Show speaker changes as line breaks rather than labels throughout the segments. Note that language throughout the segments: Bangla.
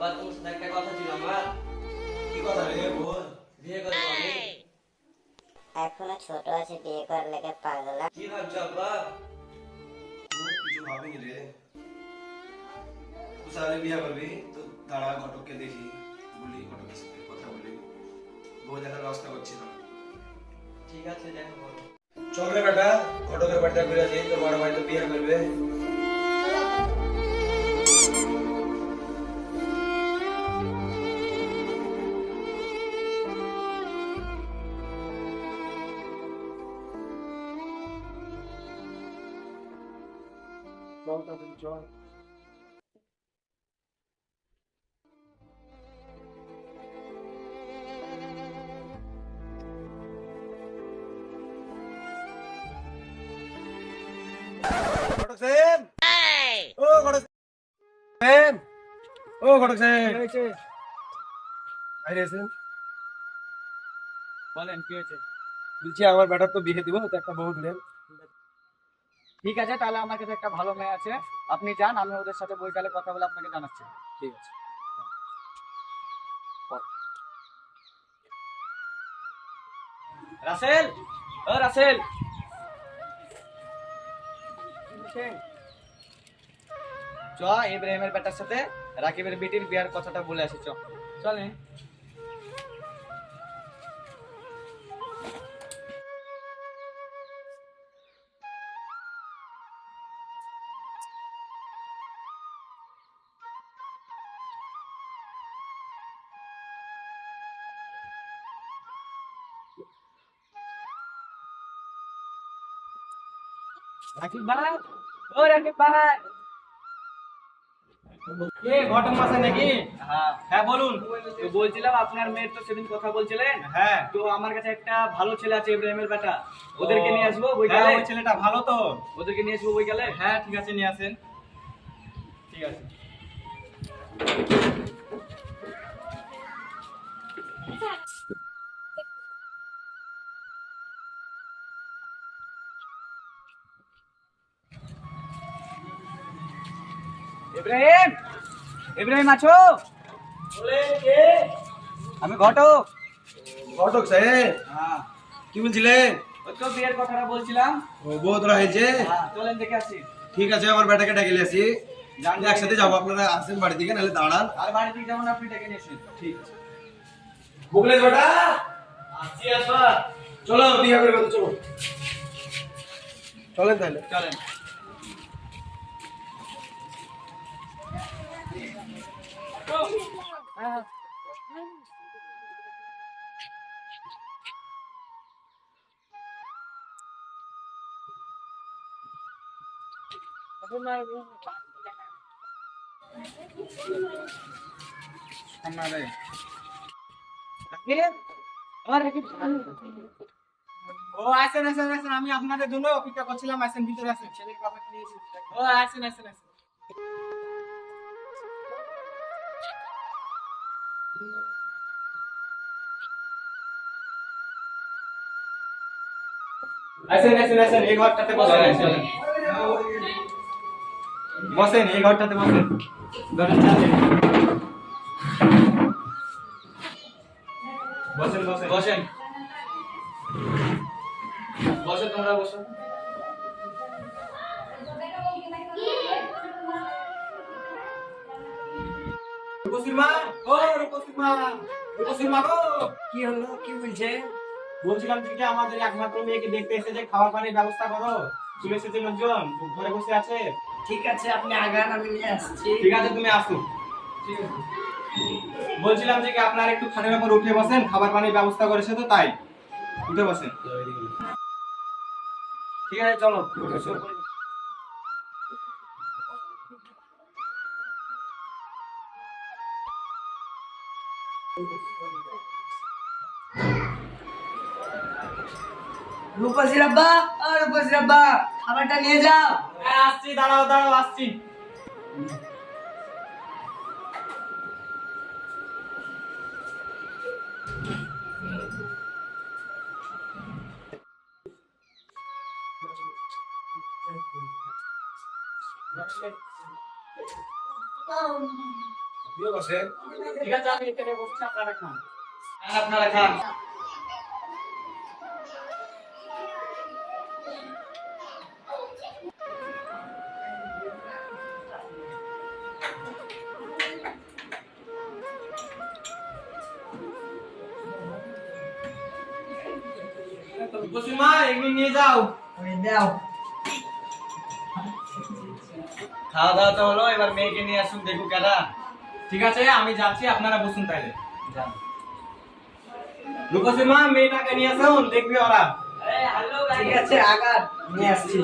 আব্বা তোমার সাথে একটা কথা ছিল আমার
কি কথা রে বল
বিয়ে করব আমি
এখনও ছোট আছে বিয়ে করার লেগে পাগলা
কি ভাবছ আব্বা
তুই কিছু ভাবিনি রে তুই সালে বিয়া করবি তো দাঁড়া ঘটককে দেখি বলি ঘটকের সাথে কথা বলি বউ দেখার ব্যবস্থা করছি না
ঠিক আছে দেখো বলো।
চল রে বেটা ঘটকের বাড়িটা ঘুরে আসি তোর বড় ভাই তো বিয়ে করবে চল তাড়াতাড়ি চল ঘটক সাহেব ও ঘটক সাহেব ও ঘটক সাহেব বাইরে এসেন
বলেন কি হয়েছে
বলছি আমার বেটার তো বিয়ে দিব তো একটা বউ দিলেন
ঠিক আছে, তাহলে আমার কাছে একটা ভালো মেয়ে আছে। আপনি যান, আমি ওদের সাথে বইকালে কথা বলে আপনাকে জানাচ্ছি।
ঠিক আছে।
রাসেল, ও রাসেল। চ ইব্রাহিমের বেটার সাথে রাকিবের বিটির বিয়ার কথাটা বলে আসি, চ। চলে রাকিব ভাই ও রাকিব ভাই কে ঘটন মাসে নাকি? হ্যাঁ। হ্যাঁ বলুন। তো বলছিলাম আপনার মেয়ের তো সেদিন কথা বলছিলেন। হ্যাঁ। তো আমার কাছে একটা ভালো ছেলে আছে ইব্রাহিমের বেটা। ওদেরকে নিয়ে আসব বইকালে ওই ছেলেটা ভালো তো। ওদেরকে নিয়ে আসব বইকালে হ্যাঁ ঠিক আছে নিয়ে আসেন। ঠিক আছে। ইব্রাহিম ইব্রাহিম আছো? আমি ঘটক।
ঘটক সাহেব।
হ্যাঁ।
কি বলছিলেন
ওই তো বিয়ের কথাটা বলছিলাম।
ও
হ্যাঁ চলেন দেখে আসি।
ঠিক আছে আমার বেটাকে ডেকে নিয়ে আসি। একসাথে যাব আপনারা আসেন বাড়ি থেকে নাহলে দাঁড়ান।
আর বাড়ি থেকে যেমন আপনি ডেকে নিয়ে
ঠিক আছে। বুকলে বেটা?
আসছি আব্বা
চলো বিয়ে করবে চলো চলেন তাহলে।
চলেন। ও, আসেন আসেন আসেন, আমি আপনাদের জন্য অপেক্ষা করছিলাম, আসেন, ভিতরে আসেন, ছেলের কথা নিয়ে ও, আসেন আসেন আসেন। আসেন এই ঘরটাতে বসেন বসেন এই ঘরটাতে বসেন। বসেন বসেন। বসেন বসো তোমরা বসো।
কি হলো কি বলছে
বলছিলাম যে আমাদের একমাত্র মেয়েকে দেখতে এসেছে খাবার পানির ব্যবস্থা করো। চলে এসেছে লোকজন ঘরে বসে আছে।
ঠিক আছে আপনি আগান আমি নিয়ে আসছি।
ঠিক আছে তুমি আসো। বলছিলাম যে আপনার একটু খাটের উপর উঠে বসেন খাবার পানির ব্যবস্থা করেছে তো তাই। উঠে বসেন। ঠিক আছে চলো।
রূপসী রাব্বা ও রূপসী রাব্বা খাবারটা নিয়ে যাও।
হ্যাঁ, আসছি দাঁড়াও দাঁড়াও আসছি।
আপনিও বসেন
ঠিক আছে আমি এখানে বসছি আপনারা খান। হ্যাঁ আপনারা খান। নিয়ে যাও।
দাও
খাওয়া দাওয়া তো হলো এবার মেয়েকে নিয়ে আসুন দেখুক কেডা ঠিক আছে আমি যাচ্ছি আপনারা বসুন তাইলে যান। মা মেয়েটাকে নিয়ে আসুন দেখবি ওরা।
ঠিক আছে আগার নিয়ে আসছি।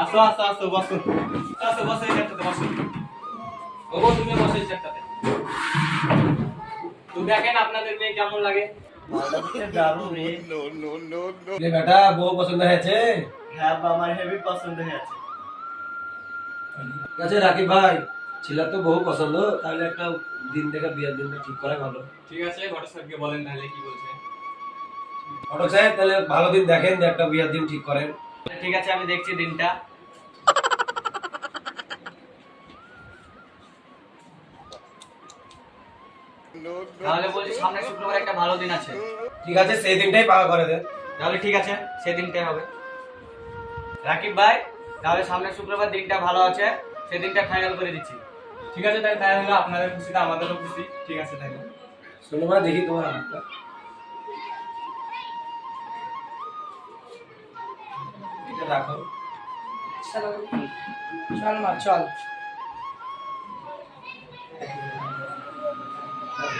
আসো আসো আসো বসুন। আসো বসে বসুন। ওগো তুমি বসে তো দেখেন আপনাদের মেয়ে কেমন লাগে।
বউ পছন্দ হয়েছে?
হ্যাঁ আমার হেভি পছন্দ হয়েছে।
ঠিক আছে রাকিব ভাই ছেলের তো বহু পছন্দ তাহলে একটা দিন থেকে বিয়ের দিনটা ঠিক করাই ভালো।
ঠিক আছে ঘটক সাহেবকে বলেন তাহলে কি বলছে।
ঘটক সাহেব তাহলে ভালো দিন দেখেন একটা বিয়ের দিন ঠিক করেন।
ঠিক আছে আমি দেখছি দিনটা। তাহলে বলছি সামনে শুক্রবার একটা ভালো দিন আছে।
ঠিক আছে সেই দিনটাই পাকা করে দেন
তাহলে ঠিক আছে সেই দিনটাই হবে। রাকিব ভাই তাহলে সামনে শুক্রবার দিনটা ভালো আছে সেদিনটা ফাইনাল করে দিচ্ছি। ঠিক আছে তাই তাই হলো আপনাদের খুশিতে আমাদেরও খুশি। ঠিক আছে তাই
শোনো মা দেখি তোমার হাতটা। এটা রাখো।
চল মা চল।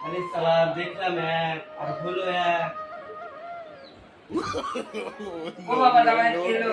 আরে সালা দেখলাম এক আর হলো এক
ও বাবা জামাই এলো